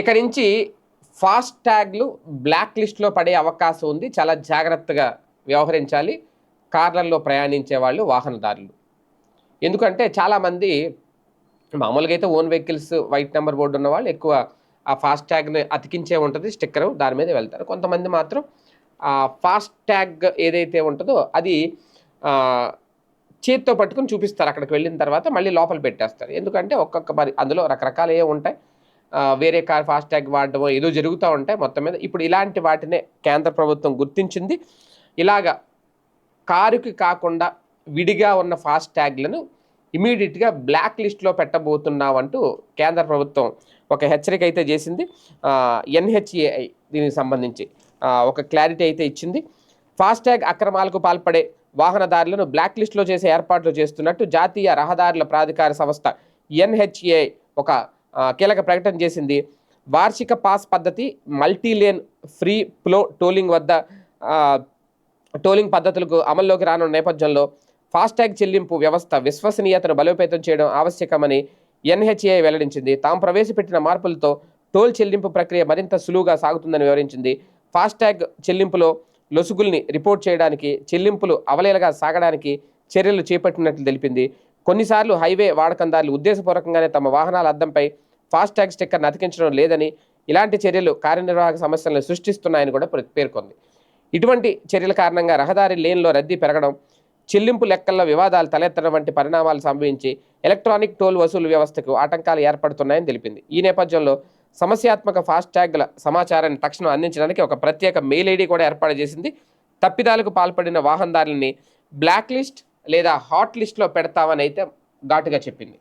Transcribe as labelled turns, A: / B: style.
A: ఇక నుంచి ఫాస్ట్ ట్యాగ్లు బ్లాక్ లిస్ట్లో పడే అవకాశం ఉంది. చాలా జాగ్రత్తగా వ్యవహరించాలి. కార్లలో ప్రయాణించే వాళ్ళు వాహనదారులు. ఎందుకంటే చాలామంది మామూలుగా అయితే own vehicles white number board ఉన్న వాళ్ళు ఎక్కువ ఆ ఫాస్ట్ ట్యాగ్ని అతికించే ఉంటుంది. స్టిక్కర్ దాని మీద వెళ్తారు. కొంతమంది మాత్రం ఆ ఫాస్ట్ ట్యాగ్ ఏదైతే ఉంటుందో అది చేతితో చేత్తో పట్టుకుని చూపిస్తారు. అక్కడికి వెళ్ళిన తర్వాత మళ్ళీ లోపల పెట్టేస్తారు. ఎందుకంటే ఒక్కొక్క మరి అందులో రకరకాలు ఏ ఉంటాయి. వేరే కార్ ఫాస్ట్ ట్యాగ్ ఏదో జరుగుతూ ఉంటాయి మొత్తం మీద. ఇప్పుడు ఇలాంటి వాటినే కేంద్ర ప్రభుత్వం గుర్తించింది. ఇలాగా కారుకి కాకుండా విడిగా ఉన్న ఫాస్ట్ ట్యాగ్లను ఇమీడియట్గా బ్లాక్ లిస్ట్లో పెట్టబోతున్నామంటూ కేంద్ర ప్రభుత్వం ఒక హెచ్చరిక అయితే చేసింది. ఎన్హెచ్ఏఐ దీనికి సంబంధించి ఒక క్లారిటీ అయితే ఇచ్చింది. ఫాస్టాగ్ అక్రమాలకు పాల్పడే వాహనదారులను బ్లాక్ లిస్ట్లో చేసే ఏర్పాట్లు చేస్తున్నట్టు జాతీయ రహదారుల ప్రాధికార సంస్థ ఎన్హెచ్ఏ ఒక కీలక ప్రకటన చేసింది. వార్షిక పాస్ పద్ధతి మల్టీలేన్ ఫ్రీ ఫ్లో టోలింగ్ వద్ద టోలింగ్ పద్ధతులకు అమల్లోకి రానున్న నేపథ్యంలో ఫాస్టాగ్ చెల్లింపు వ్యవస్థ విశ్వసనీయతను బలోపేతం చేయడం ఆవశ్యకమని ఎన్హెచ్ఏ వెల్లడించింది. తాము ప్రవేశపెట్టిన మార్పులతో టోల్ చెల్లింపు ప్రక్రియ మరింత సులువుగా సాగుతుందని వివరించింది. ఫాస్టాగ్ చెల్లింపులో లొసుగుల్ని రిపోర్ట్ చేయడానికి చెల్లింపులు అవలేలగా సాగడానికి చర్యలు చేపట్టినట్లు తెలిపింది. కొన్నిసార్లు హైవే వాడకందారులు ఉద్దేశపూర్వకంగానే తమ వాహనాల అద్దంపై ఫాస్టాగ్ స్టిక్కర్ను అతికించడం లేదని ఇలాంటి చర్యలు కార్యనిర్వాహక సమస్యలను సృష్టిస్తున్నాయని కూడా పేర్కొంది. ఇటువంటి చర్యల కారణంగా రహదారి లేన్లో రద్దీ పెరగడం చెల్లింపు లెక్కల్లో వివాదాలు తలెత్తడం వంటి పరిణామాలు సంభవించి ఎలక్ట్రానిక్ టోల్ వసూలు వ్యవస్థకు ఆటంకాలు ఏర్పడుతున్నాయని తెలిపింది. ఈ నేపథ్యంలో సమస్యాత్మక ఫాస్టాగ్ల సమాచారాన్ని తక్షణం అందించడానికి ఒక ప్రత్యేక మెయిల్ ఐడి కూడా ఏర్పాటు చేసింది. తప్పిదాలకు పాల్పడిన వాహనదారులని బ్లాక్ లిస్ట్ లేదా హాట్ లిస్ట్లో పెడతామని అయితే ఘాటుగా చెప్పింది.